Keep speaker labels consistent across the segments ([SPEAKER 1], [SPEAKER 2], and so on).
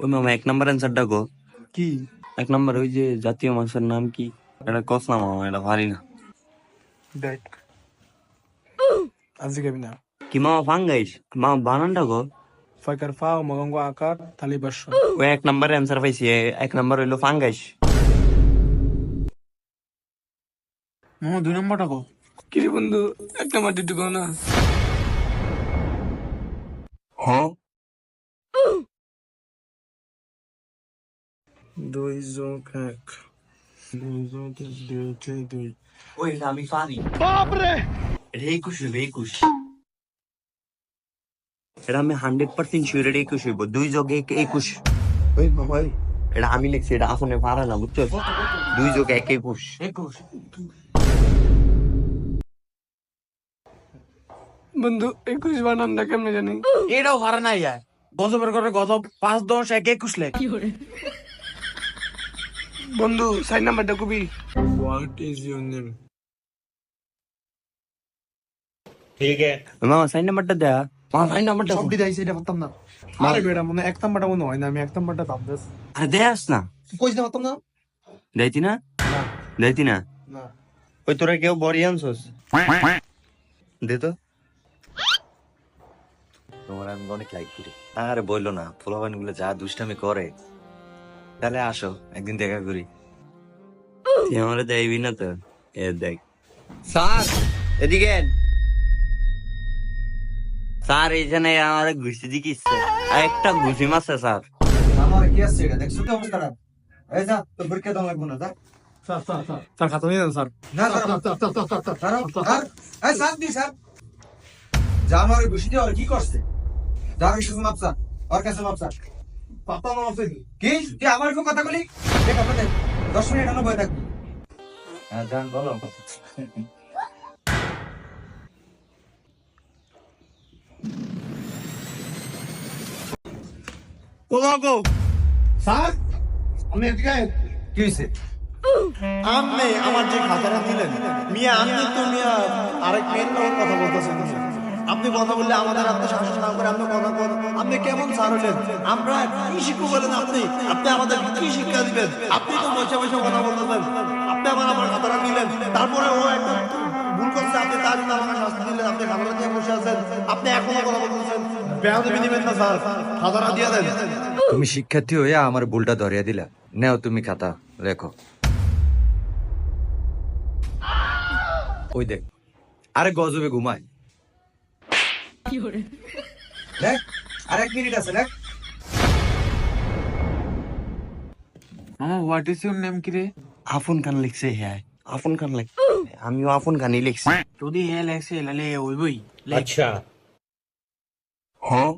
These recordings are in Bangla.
[SPEAKER 1] ওই মামা এক নাম্বার অ্যান্সারটা গো
[SPEAKER 2] কি?
[SPEAKER 1] এক নাম্বার ওই যে জাতীয় মাছের নাম কি? এটা কস না মামা এটা পারি না।
[SPEAKER 2] দেখ। আজকে গাবি না।
[SPEAKER 1] কি মামা ফাঙ্গাইস মামা বানানটা গো
[SPEAKER 2] ফাইকার ফা ও মগঙ্গ আকার তালি বাস
[SPEAKER 1] ওই এক নাম্বার অ্যান্সার পাইছি এক নাম্বার হইল ফাঙ্গাইস
[SPEAKER 2] মামা দুই নম্বরটা কো। কি বন্ধু এক নম্বর দিতে না।
[SPEAKER 1] হ্যাঁ?
[SPEAKER 2] দুই যোগ এক। দুই যোগ এক, দুই যোগ দুই।
[SPEAKER 1] ওই আমি পারি বাপরে! এটা একুশ হইব একুশ। এটা আমি হান্ড্রেড পার্সেন্ট শিওর এটা একুশ হইব। দুই যোগ এক একুশ। ওই মামা এটা আমি লিখছি এটা আসনে পারে না বুঝছ দুই যোগ এক একুশ।
[SPEAKER 2] একুশ। বন্ধু একুশ বানানটা কেমনে জানি?
[SPEAKER 3] এটাও ভাড়া নাই যায় গজবের করে গজব পাঁচ দশ এক একুশ লেখ।
[SPEAKER 2] বন্ধু সাইড নাম্বারটা কবি। হোয়াট ইজ ইউর নেম ঠিক আছে।
[SPEAKER 1] মামা সাইন নাম্বারটা দেয়া। মামা সাইন নাম্বারটা
[SPEAKER 3] সব দিদাইছে এটা পারতাম না।
[SPEAKER 2] আরে বেটা মনে এক নাম্বারটা মনে হয় না আমি এক নাম্বারটা ভাবতেছ
[SPEAKER 1] আরে দেয়াস না।
[SPEAKER 3] কইস না পারতাম না।
[SPEAKER 1] দেয়তি না? দেয়তি না?
[SPEAKER 2] না।
[SPEAKER 1] ওই তোরা কেউ বড়ি আনছস? দে তো।
[SPEAKER 4] তোমার আমি অনেক লাইক করি। আরে বলল না ফুলাবানগুলো যা দুষ্টামি করে। তাহলে আসো একদিন দেখা করি।
[SPEAKER 1] তুই আমারে দেয়বি না তো? এ দেখ। স্যার! এদিকে স্যার এইখানে আমার ঘুষি ইচ্ছে একটা ঘুষি মারছে স্যার।
[SPEAKER 4] আমার কি আছে এটা? দেখছ তো অবস্থা এই যা তো দাও লাগবো না যা।
[SPEAKER 2] স্যার খাতা নিয়ে স্যার।
[SPEAKER 4] না স্যার এই স্যার দি স্যার। যা আমার দিয়ে কি করছে? যা শুধু মাপসা ওর কাছে মাপসা
[SPEAKER 2] পাপা মামা ফেলি
[SPEAKER 4] কি? তুই আমার উপর কথা বলি? দেখ আপনাদের দশ মিনিট থাকবি। হ্যাঁ জান বলো।
[SPEAKER 3] কোথাও
[SPEAKER 2] স্যার আমি এদিকে
[SPEAKER 4] কি হয়েছে
[SPEAKER 3] আপনি আমার যে খাতাটা দিলেন। মিয়া আপনি তো মিয়া আরেক মেয়ের কথা বলতেছেন আপনি কথা বললে আমাদের আপনি শাসন না করে আপনি কথা বলেন। আপনি কেমন স্যার হলেন? আমরা কি শিক্ষক বলেন আপনি? আপনি আমাদের কি শিক্ষা দিবেন? আপনি তো বসে বসে কথা বলতেছেন। আপনি আমার আমার খাতাটা দিলেন তারপরে ও একটা ভুল করছে আপনি তার জন্য আমাকে শাস্তি দিলেন আপনি খাতাটা দিয়ে বসে আছেন। আপনি এখনও কথা বলতেছেন। বেয়াদবি দিবেন না স্যার। খাতাটা দিয়ে দেন।
[SPEAKER 4] তুমি শিক্ষার্থী হয়ে আমার ভুলটা ধরিয়া দিলা। নেও তুমি খাতা লেখো ওই দেখ আরে গজবে ঘুমায়। দেখ আরেক মিনিট আছে দেখ
[SPEAKER 2] মামা হোয়াট ইজ ইউর নেম কি রে
[SPEAKER 1] আফন খান লিখছে হ্যাঁ আফন খান লিখ আমিও আফন খানই লিখছি।
[SPEAKER 3] যদি হে লেখছে লালে ওইবই।
[SPEAKER 1] হ্যাঁ।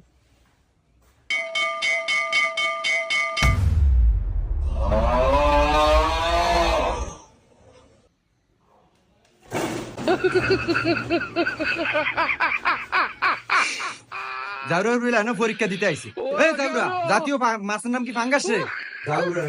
[SPEAKER 4] জারুর বিল এনে পরীক্ষা দিতে আইছি। এই জাউরা জাতীয় মাছের নাম কি ফাঙ্গাস? রে জারুরা